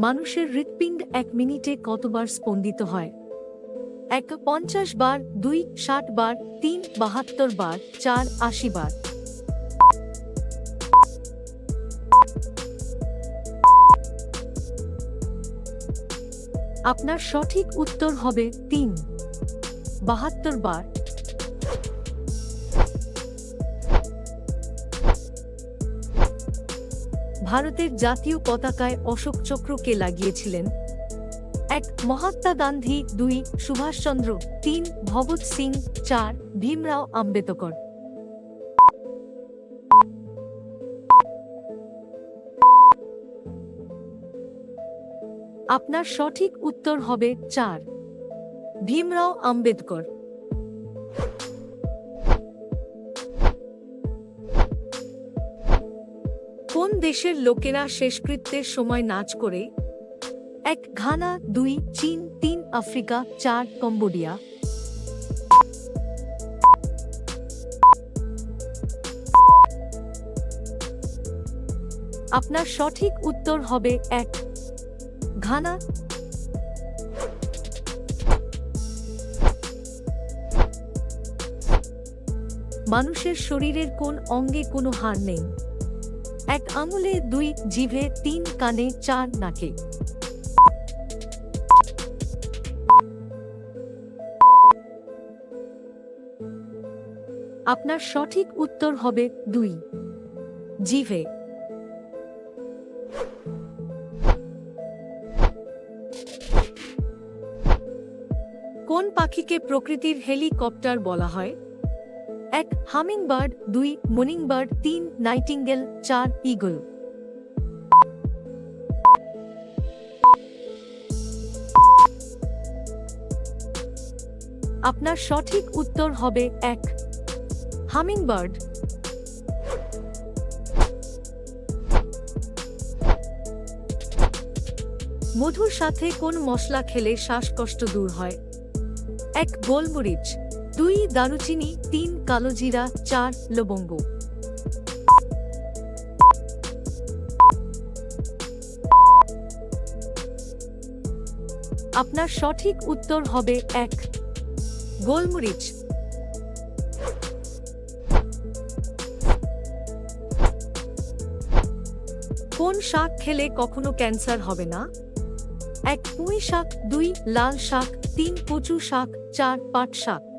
মানুষের হৃৎপিণ্ড এক মিনিটে কতবার স্পন্দিত হয়? এক পঞ্চাশ বার, দুই, ষাট বার, তিন, বাহাত্তর বার, চার, আশি বার। আপনার সঠিক উত্তর হবে তিন, বাহাত্তর বার। ভারতের জাতীয় পতাকায় অশোক চক্রকে লাগিয়েছিলেন এক মহাত্মা গান্ধী, দুই সুভাষচন্দ্র, তিন ভগৎ সিং, চার ভীমরাও আম্বেদকর। আপনার সঠিক উত্তর হবে চার, ভীমরাও আম্বেদকর। কোন দেশের লোকেরা শেষকৃত্যের সময় নাচ করে, এক ঘানা, দুই, চীন, তিন, আফ্রিকা, চার, কম্বোডিয়া। আপনার সঠিক উত্তর হবে এক ঘানা। মানুষের শরীরের কোন অঙ্গে কোনো হার নেই। এক আঙুলে দুই জিভে তিন কানে চার নাকে। আপনার সঠিক উত্তর হবে দুই। জিভে। কোন পাখিকে প্রকৃতির হেলিকপ্টার বলা হয়? এক হামিং বার্ড দুই মর্নিং বার্ড তিন নাইটিঙ্গেল, চার ইগল। আপনার সঠিক উত্তর হবে এক। হামিং বার্ড মধুর সাথে কোন মশলা খেলে শ্বাসকষ্ট দূর হয়? এক গোলমরিচ। দুই দারুচিনি, তিন কালোজিরা চার লবঙ্গ। আপনার সঠিক উত্তর হবে এক। গোলমরিচ। কোন শাক খেলে কখনো ক্যান্সার হবে না? এক পুঁই শাক, দুই লাল শাক, তিন কচু শাক, চার পাট শাক।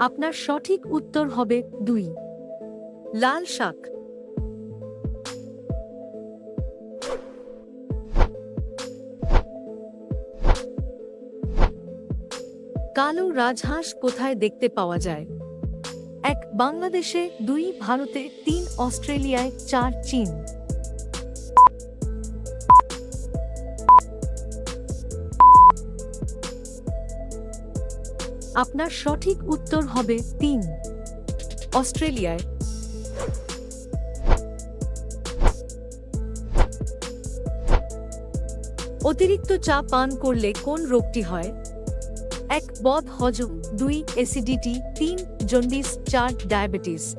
আপনার সঠিক উত্তর হবে দুই। লাল শাক। কালো রাজহাঁস কোথায় দেখতে পাওয়া যায়? এক, বাংলাদেশে, দুই, ভারতে, তিন, অস্ট্রেলিয়ায়, চার, চীন। আপনার সঠিক উত্তর হবে তিন। অস্ট্রেলিয়ায়। অতিরিক্ত চা পান করলে কোন রোগটি হয়? এক, বদ হজম। দুই, অ্যাসিডিটি। তিন, জন্ডিস। চার, ডায়াবেটিস।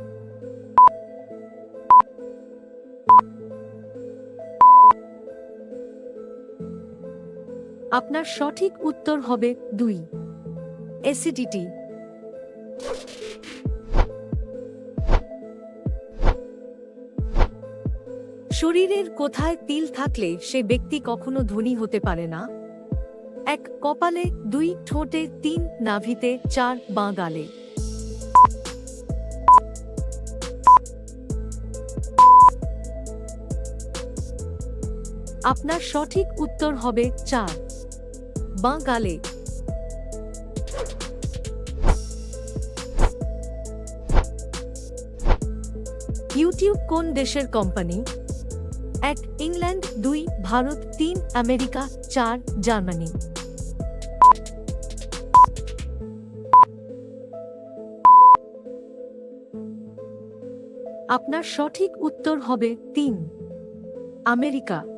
আপনার সঠিক উত্তর হবে দুই। অ্যাসিডিটি শরীরের কোথায় তিল থাকলে সে ব্যক্তি কখনো ধনী হতে পারে না? এক কপালে, দুই ঠোঁটে, তিন নাভিতে, চার বাঁ গালে। আপনার সঠিক উত্তর হবে চার। বাঁ গালে। ইউটিউব কোন দেশের কোম্পানি এক, ইংল্যান্ড, দুই, ভারত, তিন, আমেরিকা, চার, জার্মানি। আপনার সঠিক উত্তর হবে তিন, আমেরিকা।